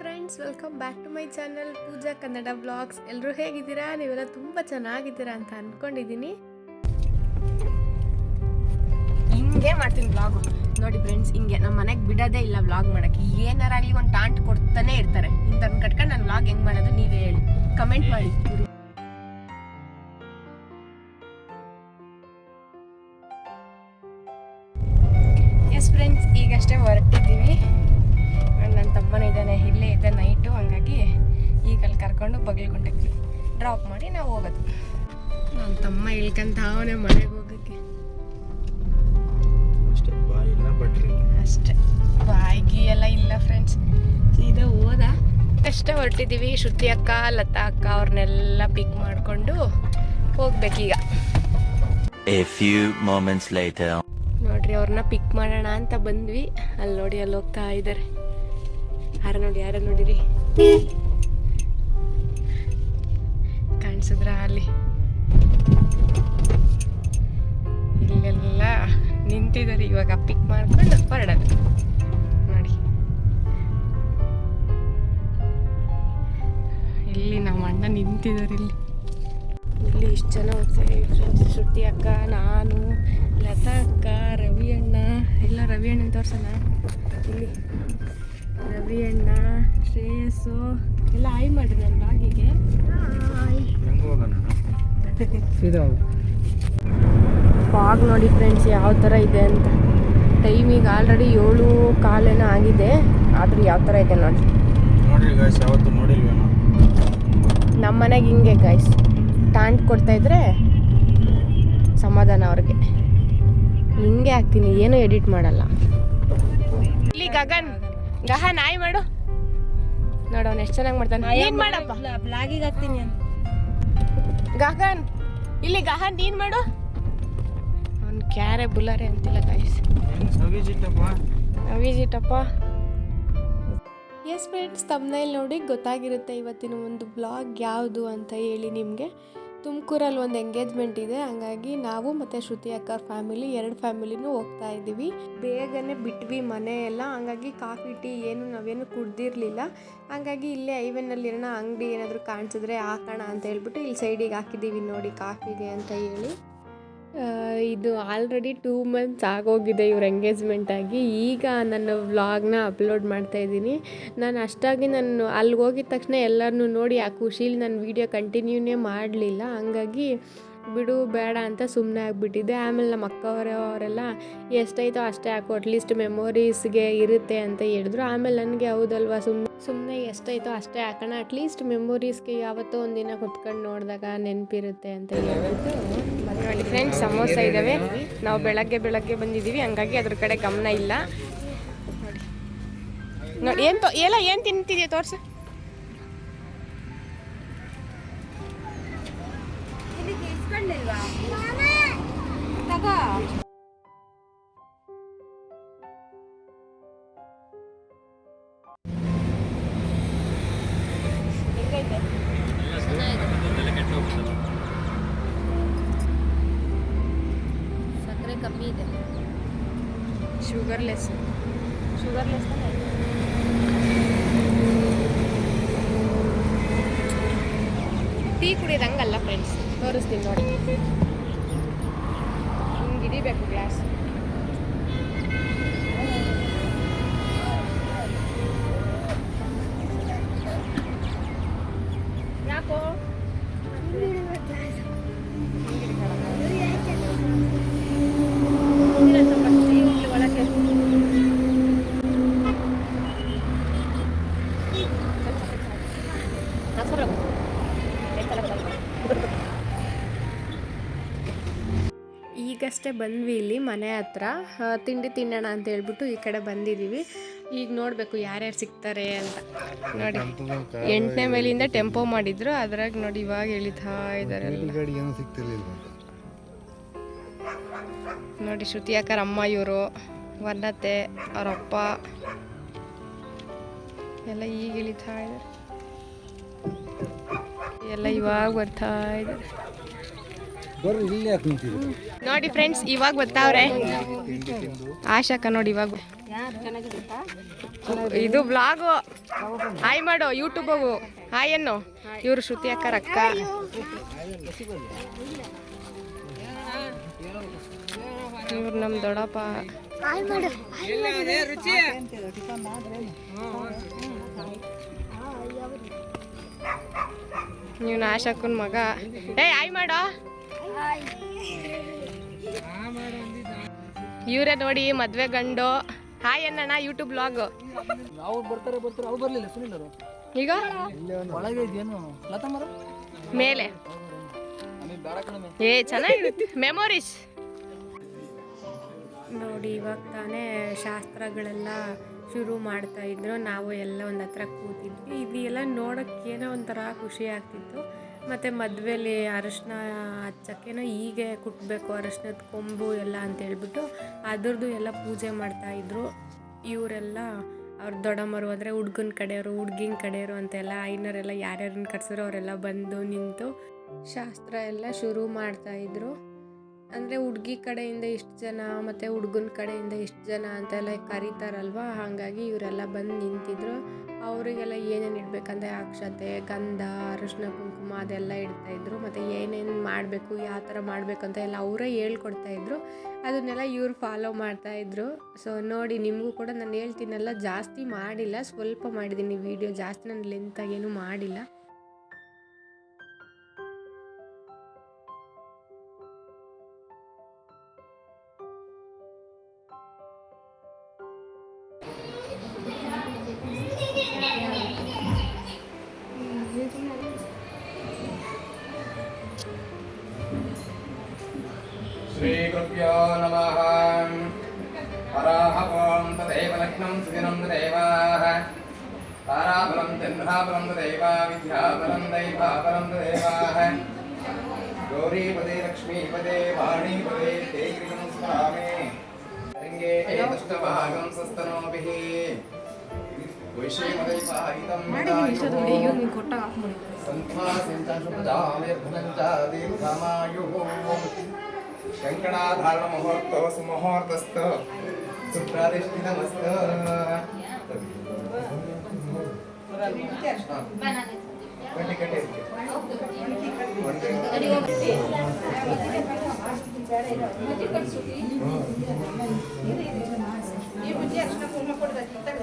Friends, welcome back to my channel Pooja Kannada vlogs ಎಲ್ಲರೂ ಹೇಗಿದ್ದೀರಾ? ನೀವೆಲ್ಲ ತುಂಬ ಚೆನ್ನಾಗಿದ್ದೀರಾ ಅಂತ ಅಂದ್ಕೊಂಡಿದ್ದೀನಿ ಹಿಂಗೆ ಮಾಡ್ತೀನಿ ಬ್ಲಾಗು ನೋಡಿ ಫ್ರೆಂಡ್ಸ್ ಹಿಂಗೆ ನಮ್ಮ ಮನೆಗೆ ಬಿಡೋದೇ ಇಲ್ಲ ಬ್ಲಾಗ್ ಮಾಡಕ್ಕೆ. ಏನಾರಾಗಲಿ ಒಂದು ಟಾಂಟ್ ಕೊಡ್ತಾನೆ ಇರ್ತಾರೆ. ಇಂಥವ್ರನ್ನ ಕಟ್ಕೊಂಡು ನಾನು ಬ್ಲಾಗ್ ಹೆಂಗ್ ಮಾಡೋದು ನೀವೇ ಹೇಳಿ. ಕಮೆಂಟ್ ಮಾಡಿ. ಎಸ್ ಫ್ರೆಂಡ್ಸ್ ಈಗಷ್ಟೇ ಹೊರಟಿದ್ದೀವಿ. ನನ್ನ ತಮ್ಮನ ಇದ್ದಾನೆ ಇಲ್ಲೇ ಇದ್ದ ನೈಟು ಹಂಗಾಗಿ ಈಗ ಅಲ್ಲಿ ಕರ್ಕೊಂಡು ಬಗಲ್ಗುಂಟಕ್ಕೆ ಡ್ರಾಪ್ ಮಾಡಿ ನಾವು ಹೋಗೋದು. ನನ್ನ ತಮ್ಮ ಇಳ್ಕಂತ ಅವನೇ ಮನೆಗೆ ಹೋಗೋಕ್ಕೆ ಅಷ್ಟೇ ಬಾಯಿಗೆ ಎಲ್ಲ ಇಲ್ಲ ಫ್ರೆಂಡ್ಸ್ ಸೀದಾ ಹೋದ. ಅಷ್ಟೇ ಹೊರಟಿದ್ದೀವಿ ಶ್ರುತಿ ಅಕ್ಕ ಲತಾ ಅಕ್ಕ ಅವ್ರನ್ನೆಲ್ಲ ಪಿಕ್ ಮಾಡಿಕೊಂಡು ಹೋಗ್ಬೇಕೀಗ. A few moments later. ನೋಡ್ರಿ ಅವ್ರನ್ನ ಪಿಕ್ ಮಾಡೋಣ ಅಂತ ಬಂದ್ವಿ. ಅಲ್ಲಿ ನೋಡಿ ಅಲ್ಲಿ ಹೋಗ್ತಾ ಇದ್ದಾರೆ ಯಾರ ನೋಡಿ ಯಾರ ನೋಡಿರಿ. ಕಾಣಿಸಿದ್ರ ಅಲ್ಲಿ? ಇಲ್ಲೆಲ್ಲ ನಿಂತಿದ್ದಾರೆ ಇವಾಗ ಪಿಕ್ ಮಾಡ್ಕೊಂಡು ಹೊರಡೋದು ನೋಡಿ. ಇಲ್ಲಿ ನಮ್ಮ ಅಣ್ಣ ನಿಂತಿದ್ದಾರೆ ಇಲ್ಲಿ. ಇಲ್ಲಿ ಇಷ್ಟು ಜನ ಹೋಗ್ತಾ ಇದೀವಿ ಫ್ರೆಂಡ್ಸ್ ಶ್ರುತಿ ಅಕ್ಕ, ನಾನು, ಲತಾ ಅಕ್ಕ, ರವಿ ಅಣ್ಣ, ಎಲ್ಲ ರವಿ ಅಣ್ಣನ ತೋರ್ಸೋಣ. ಇಲ್ಲಿ. ರವಿ ಅಣ್ಣ ಶ್ರೇಯಸ್ಸು. ಎಲ್ಲ ಆಯ್ ಮಾಡ್ರಿ ನನ್ನ ಬಾಗಿಗೆ. ಬಾಗ್ ಫಾಗ್ ನೋಡಿ ಫ್ರೆಂಡ್ಸ್ ಯಾವ ಥರ ಇದೆ ಅಂತ. ಟೈಮಿಗೆ ಆಲ್ರೆಡಿ ಏಳು ಕಾಲೇನೋ ಆಗಿದೆ. ಆದರೂ ಯಾವ ಥರ ಇದೆ ನೋಡಿ. ಗಾಯ್ಸ್ ನಮ್ಮ ಮನೆಗೆ ಹಿಂಗೆ ಗೈಸ್ ಟಾಂಟ್ ಕೊಡ್ತಾ ಇದ್ರೆ ಸಮಾಧಾನ ಅವ್ರಿಗೆ. ಹಿಂಗೆ ಹಾಕ್ತೀನಿ ಏನು ಎಡಿಟ್ ಮಾಡಲ್ಲ. ಇಲ್ಲಿ ಗಗನ್. ಗಹನ್ ನಾಯಿ ಮಾಡು. ನೋಡು ಅವ್ನು ಎಷ್ಟು ಚೆನ್ನಾಗಿ ಮಾಡ್ತಾನೆ. ಏನು ಮಾಡಪ್ಪ. ಬ್ಲಾಗಿಗೆ ಹಾಕ್ತೀನಿ ಅಂತ ಗಗನ್ ಇಲ್ಲಿ ಗಹನ್ ನೀನು ಮಾಡು. ಅವ್ನು ಕ್ಯಾರೆ ಬುಲಾರೆ ಅಂತಿಲ್ಲ ಸವಿಜಿಟ್ಟಪ್ಪ ಅವಿಜಿಟಪ್ಪ ಎಸ್ ಫ್ರೆಂಡ್ಸ್ ತಮ್ಮನೇಲಿ ನೋಡಿ ಗೊತ್ತಾಗಿರುತ್ತೆ ಇವತ್ತಿನ ಒಂದು ಬ್ಲಾಗ್ ಯಾವುದು ಅಂತ ಹೇಳಿ ನಿಮಗೆ. ತುಮಕೂರಲ್ಲಿ ಒಂದು ಎಂಗೇಜ್ಮೆಂಟ್ ಇದೆ. ಹಂಗಾಗಿ ನಾವು ಮತ್ತು ಶ್ರುತಿ ಅಕ್ಕ ಫ್ಯಾಮಿಲಿ ಎರಡು ಫ್ಯಾಮಿಲಿನೂ ಹೋಗ್ತಾ ಇದ್ದೀವಿ. ಬೇಗನೆ ಬಿಟ್ವಿ ಮನೆ ಎಲ್ಲ. ಹಂಗಾಗಿ ಕಾಫಿ, ಟೀ ಏನು ನಾವೇನು ಕುಡ್ದಿರಲಿಲ್ಲ. ಹಂಗಾಗಿ ಇಲ್ಲೇ ಐವನಲ್ಲಿ ಇರೋಣ, ಅಂಗಡಿ ಏನಾದರೂ ಕಾಣಿಸಿದ್ರೆ ಹಾಕೋಣ ಅಂತ ಹೇಳ್ಬಿಟ್ಟು ಇಲ್ಲಿ ಸೈಡಿಗೆ ಹಾಕಿದ್ದೀವಿ ನೋಡಿ ಕಾಫಿಗೆ ಅಂತ ಹೇಳಿ. ಇದು ಆಲ್ರೆಡಿ ಟೂ ಮಂತ್ಸ್ ಆಗೋಗಿದೆ ಇವ್ರ ಎಂಗೇಜ್ಮೆಂಟ್ ಆಗಿ. ಈಗ ನನ್ನ ವ್ಲಾಗ್ನ ಅಪ್ಲೋಡ್ ಮಾಡ್ತಾ ಇದ್ದೀನಿ. ನಾನು ಅಷ್ಟಾಗಿ ನಾನು ಅಲ್ಲಿ ಹೋಗಿದ ತಕ್ಷಣ ಎಲ್ಲರನ್ನೂ ನೋಡಿ ಆ ಖುಷೀಲಿ ನಾನು ವೀಡಿಯೋ ಕಂಟಿನ್ಯೂನೇ ಮಾಡಲಿಲ್ಲ. ಹಂಗಾಗಿ ಬಿಡು, ಬೇಡ ಅಂತ ಸುಮ್ಮನೆ ಆಗಿಬಿಟ್ಟಿದ್ದೆ. ಆಮೇಲೆ ನಮ್ಮ ಅಕ್ಕವರವರೆಲ್ಲ ಎಷ್ಟಾಯ್ತೋ ಅಷ್ಟೇ ಹಾಕು ಅಟ್ಲೀಸ್ಟ್ ಮೆಮೊರೀಸ್ಗೆ ಇರುತ್ತೆ ಅಂತ ಹೇಳಿದ್ರು. ಆಮೇಲೆ ನನಗೆ ಹೌದಲ್ವಾ ಸುಮ್ಮನೆ ಸುಮ್ಮನೆ ಎಷ್ಟಾಯ್ತೋ ಅಷ್ಟೇ ಹಾಕೋಣ. ಅಟ್ಲೀಸ್ಟ್ ಮೆಮೊರೀಸ್ಗೆ ಯಾವತ್ತೋ ಒಂದಿನ ಕುತ್ಕೊಂಡು ನೋಡಿದಾಗ ನೆನಪಿರುತ್ತೆ ಅಂತ ಹೇಳ್ಬಿಟ್ಟು ನೋಡಿ ಫ್ರೆಂಡ್ಸ್ ಸಮೋಸ ಇದ್ದಾವೆ ನಾವು ಬೆಳಗ್ಗೆ ಬೆಳಗ್ಗೆ ಬಂದಿದ್ದೀವಿ, ಹಂಗಾಗಿ ಅದ್ರ ಕಡೆ ಗಮನ ಇಲ್ಲ. ನೋಡಿ. ನೋಡಿ ಎಲ್ಲ ಏನು ತಿಂತಿದ್ಯಾ ತೋರ್ಸು. ಶುಗರ್ಲೆಸ್ ಶುಗರ್ಲೆಸ್ ಟೀ ಕುಡಿಯೋದು ಹಂಗಲ್ಲ ಫ್ರೆಂಡ್ಸ್ ತೋರಿಸ್ತೀನಿ ನೋಡಿ ಹಿಂಗೆ ಹಿಡಿಬೇಕು ಗ್ಲಾಸ್ ಬಂದ್ವಿ ಇಲ್ಲಿ ಮನೆ ಹತ್ರ. ತಿಂಡಿ ತಿನ್ನೋಣ ಅಂತ ಹೇಳ್ಬಿಟ್ಟು ಈ ಕಡೆ ಬಂದಿದ್ದೀವಿ. ಈಗ ನೋಡಬೇಕು ಯಾರ್ಯಾರು ಸಿಗ್ತಾರೆ ಅಂತ. ನೋಡಿ, ಎಂಟನೇ ಮೇಲಿಂದ ಟೆಂಪೋ ಮಾಡಿದ್ರು. ಅದ್ರಾಗ ನೋಡಿ ಇವಾಗ ಎಳಿತಾ ಸಿಗ್ತಿರ್ಲಿಲ್ಲ ನೋಡಿ ಶ್ರುತಿ ಅಕ್ಕರ ಅಮ್ಮ ಇವರು, ವರ್ಣತೆ ಅವರಪ್ಪ ಎಲ್ಲ ಈಗ ಇಳಿತಾ ಇದ್ದಾರೆ ಎಲ್ಲ ಇವಾಗ ಬರ್ತಾ ಇದ್ದಾರೆ ಬರ್ರಿ ಇಲ್ಲಿ ಯಾಕೆ ನಿಂತಿದ್ರು ನೋಡಿ ಫ್ರೆಂಡ್ಸ್ ಇವಾಗ ಬರ್ತಾವ್ರೆ. ಆಶಾಕ ನೋಡಿ ಇವಾಗ. ಇದು ಬ್ಲಾಗು ಹಾಯ್ ಮಾಡು ಯೂಟ್ಯೂಬವು ಹಾಯ್ ಅನ್ನು. ಇವರು ಶ್ರುತಿ ಅಕ್ಕ ಅಕ್ಕ. ಇವ್ರು ನಮ್ಮ ದೊಡ್ಡಪ್ಪ. ನೀವು ನಾಶಕ್ಕನ್ ಮಗ. ಏ ಹಾಯ್ ಮಾಡೋ. ಇವರೇ ನೋಡಿ ಮದ್ವೆ ಗಂಡು. ಹಾಯ್ ಅಣ್ಣ ಯೂಟ್ಯೂಬ್ ಬ್ಲಾಗ್ ಅವ್ರು ಬರ್ತಾರೆ ಬರ್ತಾರೆ. ಅವ್ರು ಬರ್ಲಿಲ್ಲ ಸುನಿಲ್ ಅವರು. ಈಗ? ಒಳಗೆ ಇದೇನು? ಲತಾ ಮರ? ಮೇಲೆ. ಏ ಚೆನ್ನಾಗಿರುತ್ತೆ ಮೆಮೊರೀಸ್ ನೋಡಿ ಇವಾಗ ತಾನೇ ಶಾಸ್ತ್ರಗಳೆಲ್ಲ ಶುರು ಮಾಡ್ತಾ ಇದ್ರು. ನಾವು ಎಲ್ಲ ಒಂದು ಹತ್ರ ಕೂತಿದ್ವಿ. ಇದೆಲ್ಲ ನೋಡೋಕ್ಕೆ ಏನೋ ಒಂಥರ ಖುಷಿ ಆಗ್ತಿತ್ತು. ಮತ್ತು ಮದುವೆಲಿ ಅರಶಿನ ಹಚ್ಚಕ್ಕೇನೋ ಹೀಗೆ ಕುಟ್ಟಬೇಕು ಅರಶಿನದ ಕೊಂಬು ಎಲ್ಲ ಅಂತೇಳ್ಬಿಟ್ಟು ಅದ್ರದ್ದು ಎಲ್ಲ ಪೂಜೆ ಮಾಡ್ತಾಯಿದ್ರು ಇವರೆಲ್ಲ ಅವ್ರ ದೊಡ್ಡಮ್ಮರು ಅಂದರೆ ಹುಡ್ಗನ ಕಡೆಯವರು, ಹುಡ್ಗಿನ ಕಡೆಯವರು ಅಂತೆಲ್ಲ ಐನರೆಲ್ಲ ಯಾರ್ಯಾರನ್ನ ಕರೆಸಿದ್ರು ಅವರೆಲ್ಲ ಬಂದು ನಿಂತು ಶಾಸ್ತ್ರ ಎಲ್ಲ ಶುರು ಮಾಡ್ತಾಯಿದ್ರು ಅಂದರೆ ಹುಡ್ಗಿ ಕಡೆಯಿಂದ ಇಷ್ಟು ಜನ ಮತ್ತು ಹುಡ್ಗನ ಕಡೆಯಿಂದ ಇಷ್ಟು ಜನ ಅಂತೆಲ್ಲ ಕರೀತಾರಲ್ವ, ಹಾಗಾಗಿ ಇವರೆಲ್ಲ ಬಂದು ನಿಂತಿದ್ರು. ಅವರಿಗೆಲ್ಲ ಏನೇನು ಇಡಬೇಕಂದ್ರೆ ಅಕ್ಷತೆ, ಗಂಧ, ಅರಿಶಿನ, ಕುಂಕುಮ ಅದೆಲ್ಲ ಇಡ್ತಾಯಿದ್ರು ಮತ್ತು ಏನೇನು ಮಾಡಬೇಕು, ಯಾವ ಥರ ಮಾಡಬೇಕು ಅಂತ ಎಲ್ಲ ಅವರೇ ಹೇಳ್ಕೊಡ್ತಾಯಿದ್ರು ಅದನ್ನೆಲ್ಲ ಇವ್ರು ಫಾಲೋ ಮಾಡ್ತಾಯಿದ್ರು ಸೊ ನೋಡಿ, ನಿಮಗೂ ಕೂಡ ನಾನು ಹೇಳ್ತೀನಲ್ಲ, ಜಾಸ್ತಿ ಮಾಡಿಲ್ಲ. ಸ್ವಲ್ಪ ಮಾಡಿದ್ದೀನಿ ವೀಡಿಯೋ ಜಾಸ್ತಿ, ನಾನು ಲೆಂತಾಗೇನು ಮಾಡಿಲ್ಲ. श्रीगुरुभ्यो नमः वराहवं तदेव लग्नं सुदिनं तदेवाः ताराबलं चन्द्राबलं तदेव विद्याबलं दैवाबलं तदेवाः गौरीपदे लक्ष्मीपदे वाणीपदे ते गृहं स्मरामि रङ्गे दष्टभागं सस्तनोभिः वैश्यमदैवाहितं दीर्घमायुः कंकणाधारणमुहूर्तो सुमुहूर्तस्थ सुप्रादिष्टितमस्त कटे कटे ये मुझे अच्छा पूर्ण पड़ जाती है तब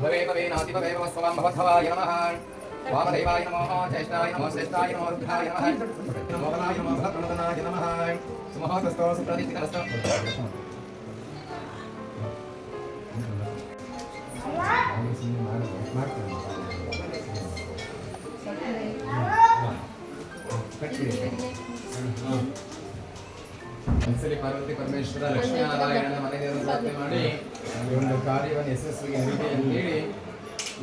भवे भवे नाति भवे भवस्वं भवथवाय नमः వామదేవాయ నమో జ్యేష్ఠాయ నమో శ్రేష్ఠాయ నమో రుద్రాయ నమః మోహనాయ నమో భక్తమోదనాయ నమః సుమహాసస్తో సుప్రదితికరస్తో ಪಾರ್ವತಿ ಪರಮೇಶ್ವರ ಲಕ್ಷ್ಮೀನಾರಾಯಣನ ಮನೆಯನ್ನು ಪ್ರಾರ್ಥನೆ ಮಾಡಿ ಈ ಒಂದು ಕಾರ್ಯವನ್ನು ಯಶಸ್ವಿಗೆ ನೀಡಿ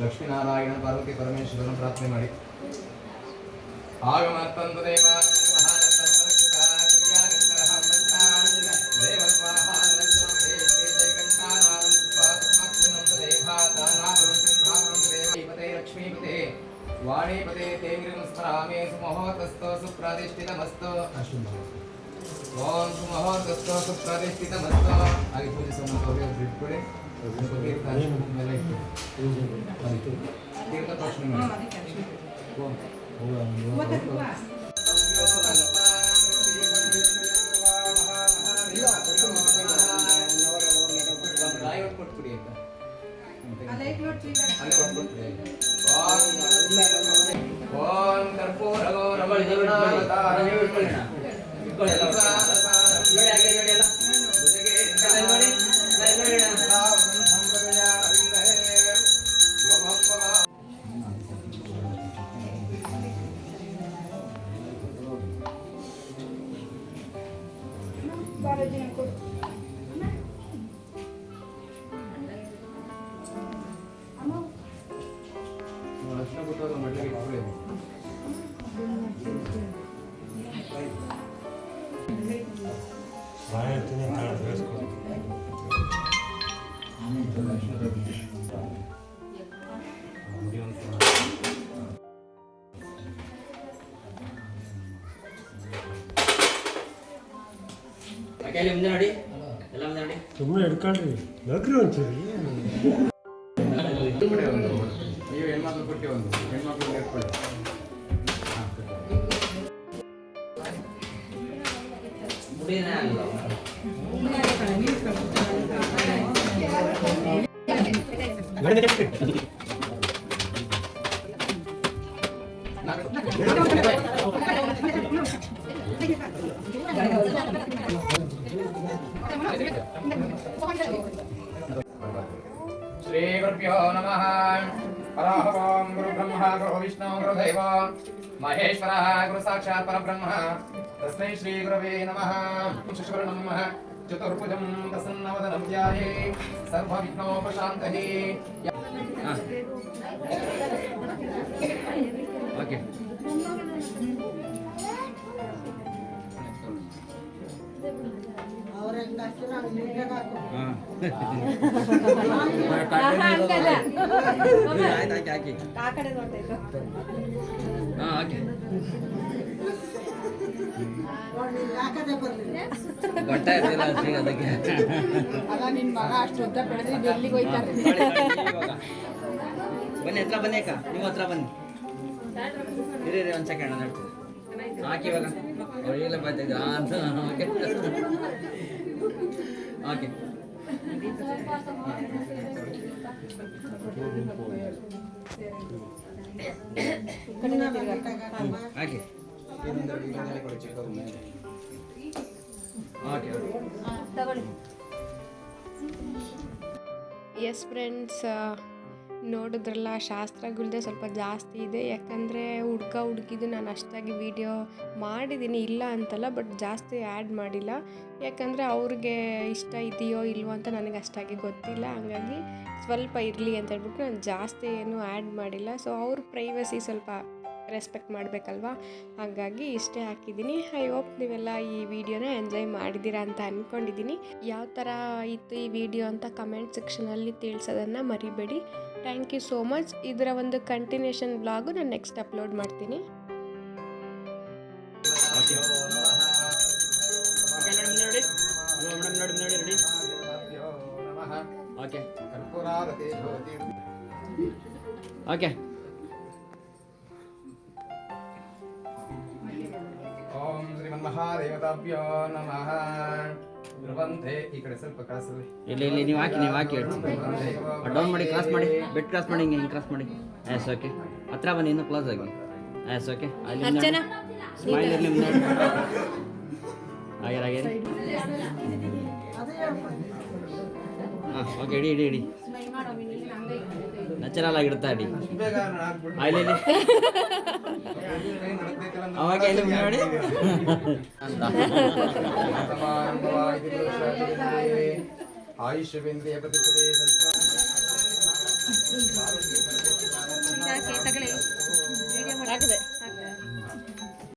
ಲಕ್ಷ್ಮೀನಾರಾಯಣ ಪಾರ್ವತಿ ಪರಮೇಶ್ವರನ ಪ್ರಾರ್ಥನೆ ಮಾಡಿ. ಆಗಮತ್ತಂದು ದೇವ ಲಕ್ಷ್ಮೀಪತೆ ವಾಣಿಪತೆ ತೇಂಗ್ರಿಂ ಸ್ಮರಾಮೇ ಸುಮಹೋತಸ್ಥೋ ಸುಪ್ರಾದಿಷ್ಠಿತಮಸ್ತು ಓಂ ಸುಮಹೋತಸ್ಥೋ ಸುಪ್ರಾದಿಷ್ಠಿತಮಸ್ತು ಹಾಗೆ ಪೂಜಿಸುವ ಅವ್ರಿಗೆ ಬಿಟ್ಕೊಡಿ ಮೇಲೆ ಸುಮ್ಮನೆ ಹಿಡ್ಕೊಳ್ರಿ ನಗ್ರಿ ಒಂಚೂರಿ ನೀವು ಹೆಣ್ಮಕ್ಳು ಕೊಟ್ಟಿ ಒಂದು ಹೆಣ್ಮಕ್ಳು श्रीगुरुभ्यो नमः। पराहवां गुरुब्रह्मा गुरुविष्णु गुरुदेव। महेश्वरः गुरुसाक्षात् परब्रह्म। तस्मै श्रीगुरवे नमः। शिशुवर्णं ಗುರು ಸಾಕ್ಷಾತ್ ಪರಬ್ರಹ್ಮ ತಸ್ಮೈ ಶ್ರೀ ಗುರವೇ ನಮಃ ಓಕೆ ಅಲ್ಲ ಮಗ ಅಷ್ಟು ಉದ್ದ ಬೆಳೆದ್ರೆ ಎಲ್ಲಿಗೆ ಹೋಯ್ತಾರೆ ಬನ್ನಿ ಹತ್ರ ಬನ್ನಿ ಅಕ್ಕ. ನಿಮ್ಮ ಹತ್ರ ಬನ್ನಿ. ಇರಿ ಇರಿ ಒಂದು ಸೆಕೆಂಡ್ ಒಂದು ಹಾಕಿ ಇವಾಗ. ಒಳ್ಳೆ ಬರ್ತಿದ್ದೆ ಓಕೆ ಓಕೆ ಹಾಕಿ. ಎಸ್ ಫ್ರೆಂಡ್ಸ್ ನೋಡಿದ್ರಲ್ಲ, ಶಾಸ್ತ್ರಗಳ್ದೆ ಸ್ವಲ್ಪ ಜಾಸ್ತಿ ಇದೆ. ಯಾಕಂದರೆ ಹುಡ್ಕ ಹುಡ್ಗಿದು ನಾನು ಅಷ್ಟಾಗಿ ವಿಡಿಯೋ ಮಾಡಿದ್ದೀನಿ ಇಲ್ಲ ಅಂತಲ್ಲ ಬಟ್ ಜಾಸ್ತಿ ಆ್ಯಡ್ ಮಾಡಿಲ್ಲ. ಯಾಕಂದರೆ ಅವ್ರಿಗೆ ಇಷ್ಟ ಇದೆಯೋ ಇಲ್ವೋ ಅಂತ ನನಗೆ ಅಷ್ಟಾಗಿ ಗೊತ್ತಿಲ್ಲ. ಹಂಗಾಗಿ ಸ್ವಲ್ಪ ಇರಲಿ ಅಂತ ಹೇಳ್ಬಿಟ್ಟು ನಾನು ಜಾಸ್ತಿ ಏನು ಆ್ಯಡ್ ಮಾಡಿಲ್ಲ. ಸೊ ಅವ್ರ ಪ್ರೈವಸಿ ಸ್ವಲ್ಪ ರೆಸ್ಪೆಕ್ಟ್ ಮಾಡಬೇಕಲ್ವಾ? ಹಾಗಾಗಿ ಇಷ್ಟೇ ಹಾಕಿದ್ದೀನಿ. ಐ ಹೋಪ್ ನೀವೆಲ್ಲ ಈ ವಿಡಿಯೋನ ಎಂಜಾಯ್ ಮಾಡಿದ್ದೀರಾ ಅಂತ ಅಂದ್ಕೊಂಡಿದ್ದೀನಿ ಯಾವ ಥರ ಇತ್ತು ಈ ವಿಡಿಯೋ ಅಂತ ಕಮೆಂಟ್ ಸೆಕ್ಷನಲ್ಲಿ ತಿಳಿಸೋದನ್ನು ಮರಿಬೇಡಿ. ಥ್ಯಾಂಕ್ ಯು ಸೋ ಮಚ್ ಇದರ ಒಂದು ಕಂಟಿನ್ಯೂಷನ್ ಬ್ಲಾಗು ನಾನು ನೆಕ್ಸ್ಟ್ ಅಪ್ಲೋಡ್ ಮಾಡ್ತೀನಿ. ಓಕೆ ಶ್ರೀಮನ್ಮಹಾದೇವತಾಭ್ಯೋ ನಮಃ ಧ್ರುವಂತೆ ಈ ಕಡೆ ಸ್ವಲ್ಪ ಕಾಸಲ್ಲಿ ಇಲ್ಲಿ ಇಲ್ಲಿ ನೀವು ಹಾಕಿ ನೀವು ಹಾಕಿ ಡೌನ್ ಮಾಡಿ ಕ್ರಾಸ್ ಮಾಡಿ. ಬೆಡ್ ಕ್ರಾಸ್ ಮಾಡಿ ಹಿಂಗೆ ಹಿಂಗೆ ಕ್ರಾಸ್ ಮಾಡಿ. ಎಸ್ ಓಕೆ ಹತ್ರ ಬನ್ನಿ ಇನ್ನೂ ಕ್ಲೋಸ್ ಆಗಿ. ಎಸ್ ಓಕೆ ಅಲ್ಲಿ ಸ್ಮೈಲ್ ಇರಲಿ ನೋಡಿ ಆಗ್ಯಾರ ಆಗ್ಯಾರ ಹಾಂ ಓಕೆ ಇಡಿ ಇಡಿ ಇಡಿ ನ್ಯಾಚುರಲ್ ಆಗಿಡುತ್ತಾ ಅಡಿ. ಅಂತ ಅವಾಗ ಇಲ್ಲಿ ನೋಡಿ ಆಯುಷ್ಯವೇಂದ್ರಿಯ ಪ್ರತಿಪದೇ ಹಾಕಿದೆ